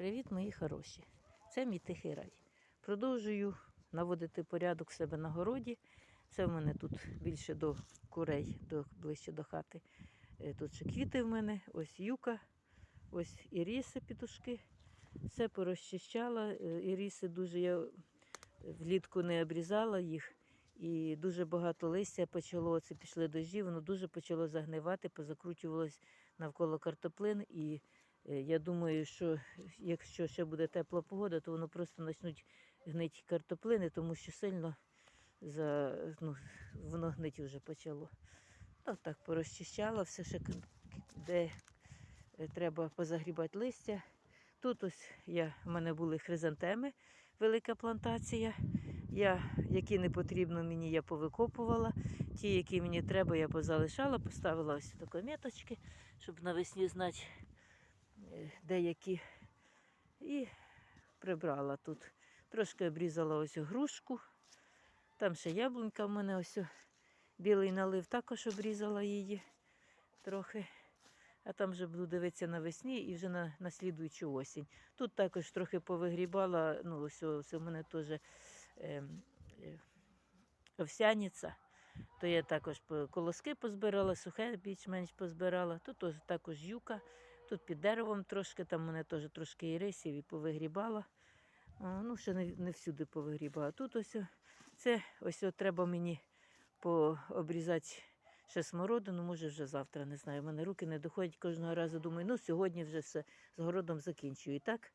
Привіт, мої хороші! Це мій тихий рай. Продовжую наводити порядок в себе на городі. Це в мене тут більше до курей, до, ближче до хати. Е, Тут ще квіти в мене, ось юка, ось іріси, пітушки. Все порозчищала. Е, Іріси дуже я влітку не обрізала їх. І дуже багато листя почало, оце пішли дожді, воно дуже почало загнивати, позакручувалось навколо картоплин. І я думаю, що якщо ще буде тепла погода, то воно просто почнуть гнити картоплини, тому що сильно за, ну, воно гнить вже почало. Ну, так порозчищала, все ще де е, треба позагрібати листя. Тут ось я, в мене були хризантеми, велика плантація. Я, які не потрібно мені, я повикопувала. Ті, які мені треба, я позалишала, поставила ось такі меточки, щоб навесні знати, е, деякі. І прибрала тут. Трошки обрізала ось грушку. Там ще яблунька в мене ось білий налив, також обрізала її трохи. А там вже буду дивитися навесні і вже на, на слідуючу осінь. Тут також трохи повигрібала, ну ось, ось у мене теж е, е, овсяниця. То я також колоски позбирала, сухе більш-менш позбирала. Тут також юка, тут під деревом трошки, там мене теж трошки ірисів і повигрібала. Ну, ще не, не всюди повигрібала. Тут ось це ось треба мені пообрізати ще смородину, може вже завтра, не знаю. У мене руки не доходять кожного разу. Думаю, ну сьогодні вже все з городом закінчую. І так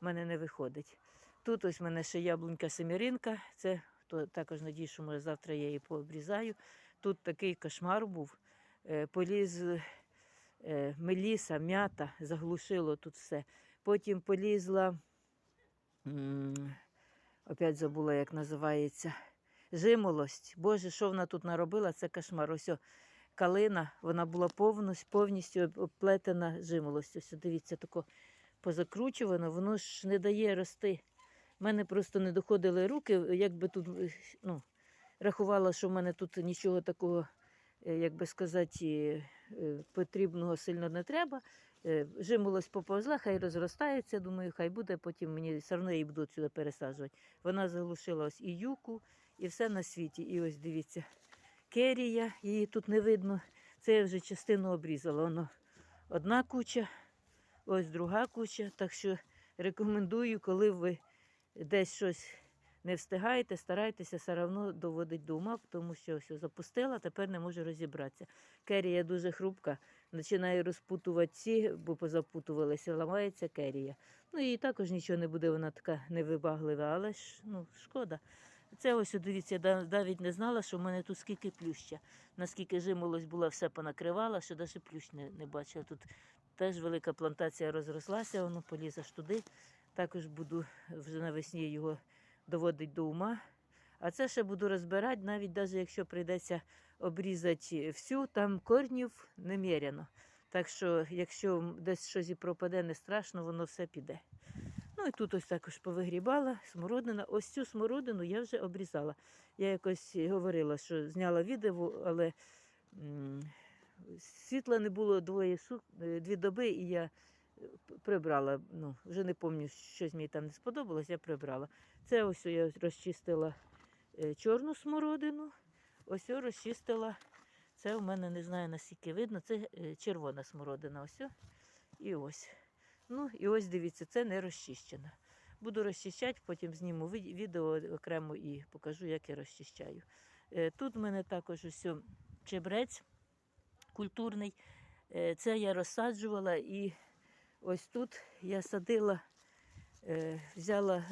в мене не виходить. Тут ось в мене ще яблунька семіринка. Це то також надію, що може завтра я її пообрізаю. Тут такий кошмар був. Е, Поліз меліса, м'ята, заглушило тут все. Потім полізла, опять забула, як називається, жимолость. Боже, що вона тут наробила, це кошмар. Ось о, калина, вона була повністю, повністю об- обплетена жимолостю. Ось дивіться, тако позакручувано, воно ж не дає рости. У мене просто не доходили руки, якби тут е, ну, рахувала, що в мене тут нічого такого, е, як би сказати, е, е, потрібного сильно не треба. Е, Жимолость поповзла, хай розростається, думаю, хай буде, потім мені все одно її будуть сюди пересаджувати. Вона заглушила ось і юку, і все на світі. І ось дивіться, керія, її тут не видно. Це я вже частину обрізала. Воно одна куча, ось друга куча. Так що рекомендую, коли ви десь щось не встигаєте, старайтеся все одно доводити до тому що все запустила, тепер не можу розібратися. Керія дуже хрупка, починає розпутувати ці, бо позапутувалися, ламається керія. Ну і також нічого не буде, вона така невибаглива, але ж ну, шкода. Це ось, дивіться, я навіть не знала, що в мене тут скільки плюща. Наскільки жимолость була, все понакривала, що навіть плющ не, не бачила. Тут теж велика плантація розрослася, воно поліз аж туди. Також буду вже навесні його доводити до ума. А це ще буду розбирати, навіть навіть якщо прийдеться обрізати всю, там корнів неміряно. Так що, якщо десь щось і пропаде, не страшно, воно все піде. Ну і тут ось також повигрібала смородина. Ось цю смородину я вже обрізала. Я якось говорила, що зняла відео, але світла не було двоє сут, е, дві доби, і я е, прибрала. Ну, вже не пам'ятаю, щось мені там не сподобалось, я прибрала. Це ось я розчистила е, чорну смородину, ось розчистила. Це у мене не знаю наскільки видно, це е, червона смородина. Ось. І ось. Ну і ось дивіться, це не розчищена. Буду розчищати, потім зніму відео окремо і покажу, як я розчищаю. Е, Тут в мене також ось чебрець культурний. Це я розсаджувала і ось тут я садила, взяла,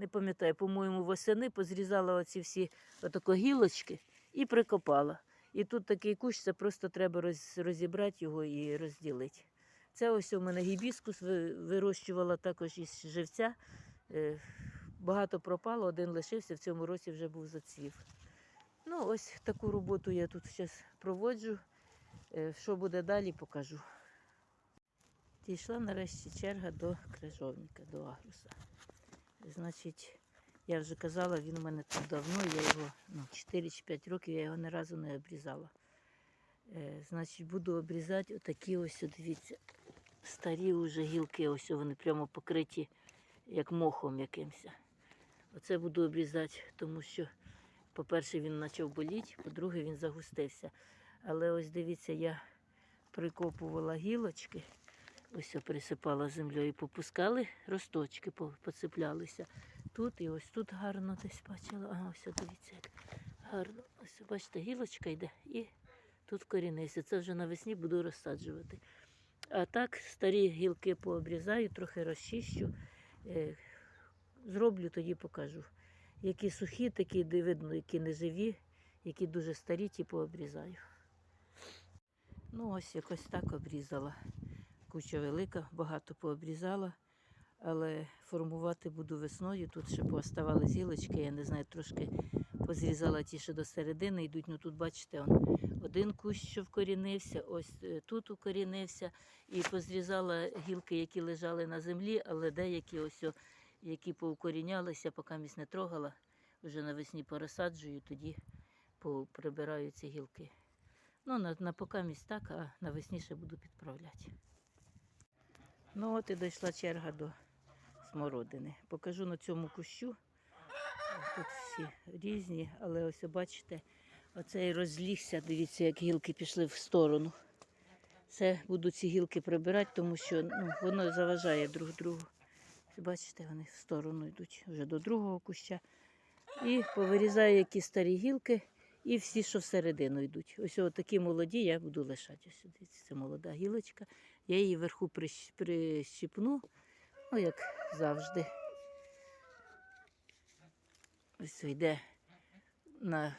не пам'ятаю, по-моєму, восени позрізала оці всі отако гілочки і прикопала. І тут такий кущ, це просто треба роз, розібрати його і розділити. Це ось у мене гібіскус вирощувала також із живця. Е, Багато пропало, один лишився, в цьому році вже був зацвів. Ну, ось таку роботу я тут зараз проводжу. Е, Що буде далі, покажу. Дійшла нарешті черга до крижовника, до агруса. Значить, я вже казала, він у мене тут давно, я його ну, 4 чи 5 років, я його ні разу не обрізала. Е, значить, буду обрізати отакі ось, дивіться, старі вже гілки, ось вони прямо покриті як мохом якимось. Оце буду обрізати, тому що, по-перше, він почав боліти, по-друге, він загустився. Але ось дивіться, я прикопувала гілочки, ось присипала землею, попускали росточки, по- поцеплялися. Тут і ось тут гарно десь бачила. Ага, ось дивіться, як гарно. Ось бачите, гілочка йде і тут корінився. Це вже навесні буду розсаджувати. А так старі гілки пообрізаю, трохи розчищу. Е, Зроблю, тоді покажу. Які сухі, такі видно, які не живі, які дуже старі, ті пообрізаю. Ну, ось якось так обрізала. Куча велика, багато пообрізала, але формувати буду весною. Тут ще пооставали гілочки, я не знаю, трошки позрізала ті, що до середини йдуть. Ну тут, бачите, он, один кущ, що вкорінився, ось е, тут укорінився. І позрізала гілки, які лежали на землі, але деякі ось, які поукорінялися, поки місь не трогала. Вже навесні порозсаджую, тоді прибираю ці гілки. Ну, на, на покамість так, а навесні ще буду підправляти. Ну от і дійшла черга до смородини. Покажу на цьому кущу. Тут всі різні, але ось бачите, оцей розлігся, дивіться, як гілки пішли в сторону. Це буду ці гілки прибирати, тому що ну, воно заважає друг другу. Бачите, вони в сторону йдуть вже до другого куща. І повирізаю які старі гілки, і всі, що всередину йдуть. Ось такі молоді я буду лишати. Ось дивіться, це молода гілочка. Я її вверху прищ- прищипну, ну як завжди. Ось йде на,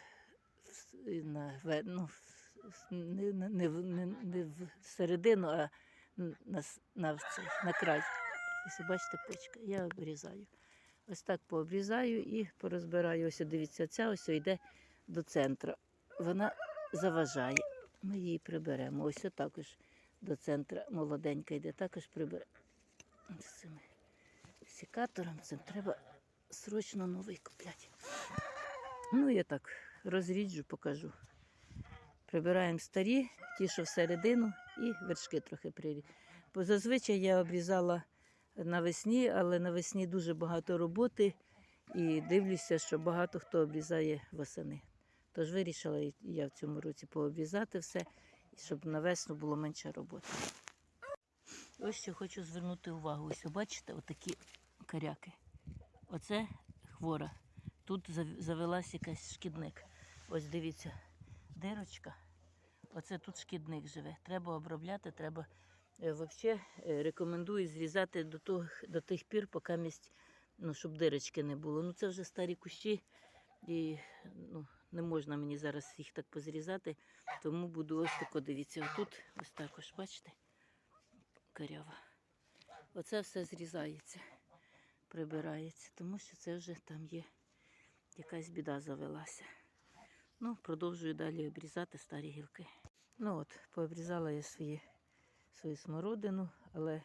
на, ну, не, не, не, не, в середину, а на, на, на край. Ось бачите, почка. Я обрізаю. Ось так пообрізаю і порозбираю. Ось дивіться, ця ось йде до центру. Вона заважає. Ми її приберемо. Ось також до центру молоденька йде, також приберемо. З цим секатором цим треба срочно новий купляти. Ну, я так розріджу, покажу. Прибираємо старі, ті, що всередину, і вершки трохи прирі. Бо зазвичай я обрізала навесні, але навесні дуже багато роботи і дивлюся, що багато хто обрізає восени. Тож вирішила я в цьому році пообрізати все, щоб на весну було менше роботи. Ось що хочу звернути увагу. Ось бачите, отакі коряки. Оце хвора. Тут завелась якась шкідник. Ось дивіться, дирочка. Оце тут шкідник живе. Треба обробляти, треба е, взагалі рекомендую зрізати до, того, до тих пір, поки місць, ну, щоб дирочки не було. Ну це вже старі кущі, і ну, не можна мені зараз їх так позрізати, тому буду ось тако дивіться. Отут ось також, бачите, корява. Оце все зрізається, прибирається, тому що це вже там є якась біда завелася. Ну, продовжую далі обрізати старі гілки. Ну от, пообрізала я свої, свою смородину, але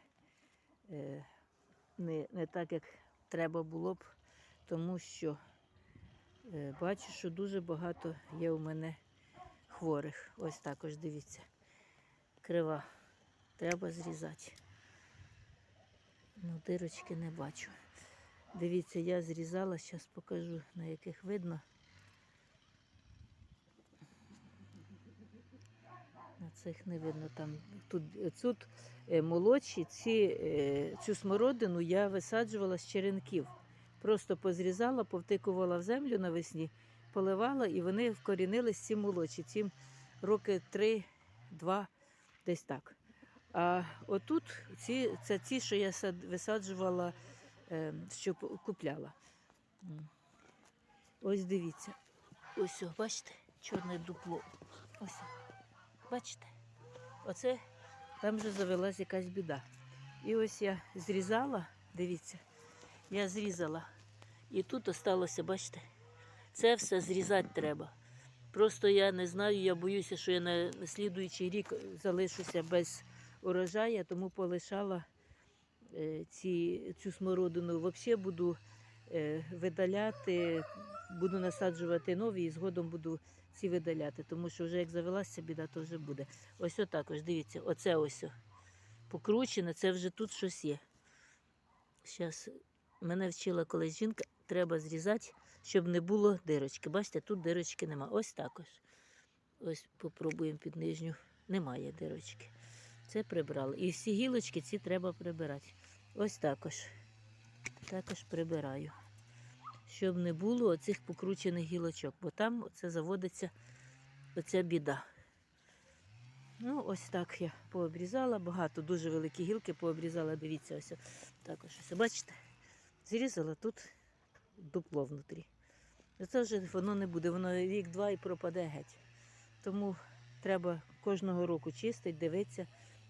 е, не, не так, як треба було б, тому що бачу, що дуже багато є у мене хворих. Ось також дивіться. Крива. Треба зрізати. Ну, дирочки не бачу. Дивіться, я зрізала, зараз покажу, на яких видно. На цих не видно там. Тут, тут е, молодші, ці, е, цю смородину я висаджувала з черенків. Просто позрізала, повтикувала в землю навесні, поливала і вони вкорінились ці молодші. Цим роки три-два, десь так. А отут ці, це ті, що я висаджувала, е, що купляла. Ось дивіться. Ось, о, бачите, чорне дупло. Ось. Бачите? Оце там вже завелась якась біда. І ось я зрізала, дивіться, я зрізала. І тут осталося, бачите, це все зрізати треба. Просто я не знаю, я боюся, що я на слідуючий рік залишуся без урожаю, тому полишала е, ці, цю смородину. Взагалі буду е, видаляти, буду насаджувати нові і згодом буду ці видаляти, тому що вже як завелася біда, то вже буде. Ось отак ось, дивіться, оце ось. покручене, це вже тут щось є. Зараз мене вчила колись жінка, треба зрізати, щоб не було дирочки. Бачите, тут дирочки нема. Ось також. Ось попробуємо під нижню. Немає дирочки. Це прибрали. І всі гілочки ці треба прибирати. Ось також. Також прибираю. Щоб не було оцих покручених гілочок, бо там це заводиться оця біда. Ну, ось так я пообрізала. Багато, дуже великі гілки пообрізала. Дивіться, ось також. Бачите? Зрізала тут дупло внутрі. Це вже воно не буде, воно рік-два і пропаде геть. Тому треба кожного року чистити, дивитися.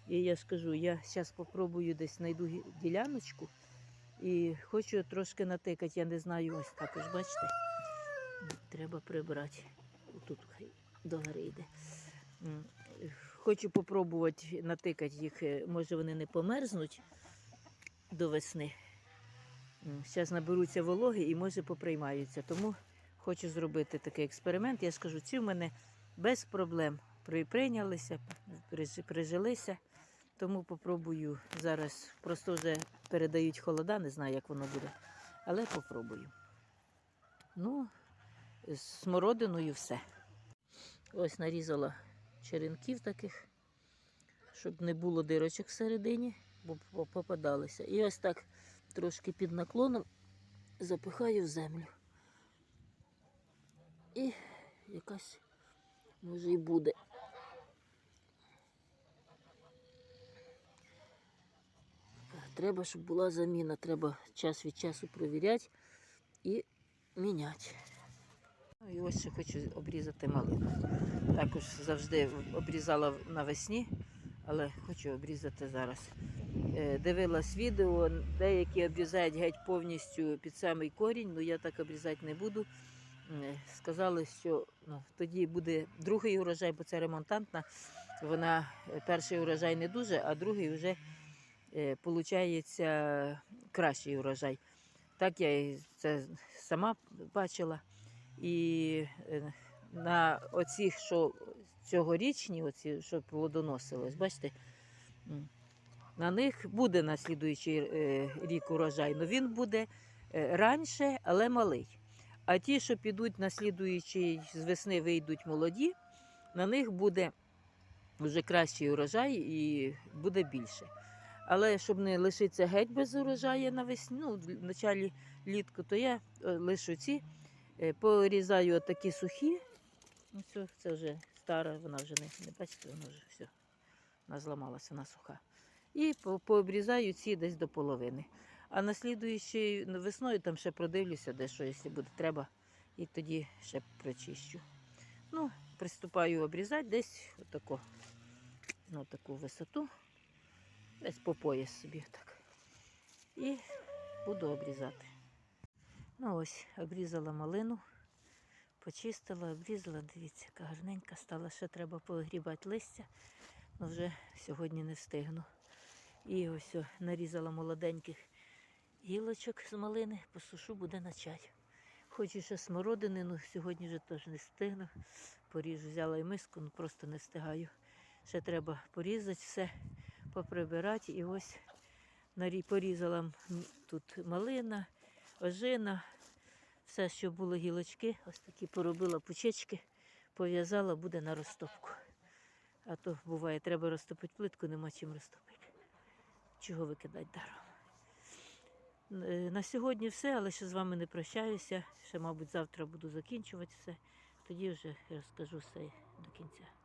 І я скажу, я зараз спробую десь знайду діляночку і хочу трошки натикати, я не знаю, ось також, бачите? Треба прибрати. Тут догори йде. Хочу попробувати натикати їх, е, може вони не померзнуть до весни. Зараз наберуться вологи і може поприймаються. Тому хочу зробити такий експеримент. Я скажу, ці в мене без проблем при- прийнялися, прижилися. Тому попробую зараз. Просто вже передають холода, не знаю, як воно буде. Але попробую. Ну, з смородиною все. Ось нарізала черенків таких, щоб не було дирочок всередині, бо по- попадалися. І ось так трошки під наклоном запихаю в землю. І якась, може, і буде. Треба, щоб була заміна, треба час від часу провіряти і міняти. Ну і ось ще хочу обрізати малину. Також завжди обрізала навесні, але хочу обрізати зараз. Е, Дивилась відео, деякі обрізають геть повністю під самий корінь, ну я так обрізати не буду. Е, Сказали, що ну, тоді буде другий урожай, бо це ремонтантна. Вона е, перший урожай не дуже, а другий вже виходить кращий урожай. Так я це сама бачила. І е, на оцих, що цьогорічні, оці, що плодоносилось, бачите, на них буде на слідуючий е, рік урожай, але він буде е, раніше, але малий. А ті, що підуть на слідуючий з весни вийдуть молоді, на них буде вже кращий урожай і буде більше. Але щоб не лишитися геть без урожаю навесні, ну, в началі літку, то я е, лишу ці. Порізаю отакі сухі. Ну, це вже стара, вона вже не, не бачите, вона вже все. Вона зламалася, вона суха. І по, пообрізаю ці десь до половини. А на слідуючий ну, весною там ще продивлюся, де що, якщо буде треба, і тоді ще прочищу. Ну, приступаю обрізати десь отако, на таку висоту, десь по пояс собі так. І буду обрізати. Ну ось, обрізала малину, почистила, обрізала, дивіться, яка гарненька стала. Ще треба погрібати листя, але вже сьогодні не встигну. І ось о, нарізала молоденьких гілочок з малини, посушу буде на чай. Хочу ще смородини, ну сьогодні вже теж не встигну. Поріжу, взяла і миску, ну просто не встигаю. Ще треба порізати все, поприбирати. І ось порізала тут малина, ожина, все, що було гілочки, ось такі поробила пучечки, пов'язала, буде на розтопку. А то буває, треба розтопити плитку, нема чим розтопити. Чого викидати даром. Е, На сьогодні все, але ще з вами не прощаюся. Ще, мабуть, завтра буду закінчувати все. Тоді вже розкажу все до кінця.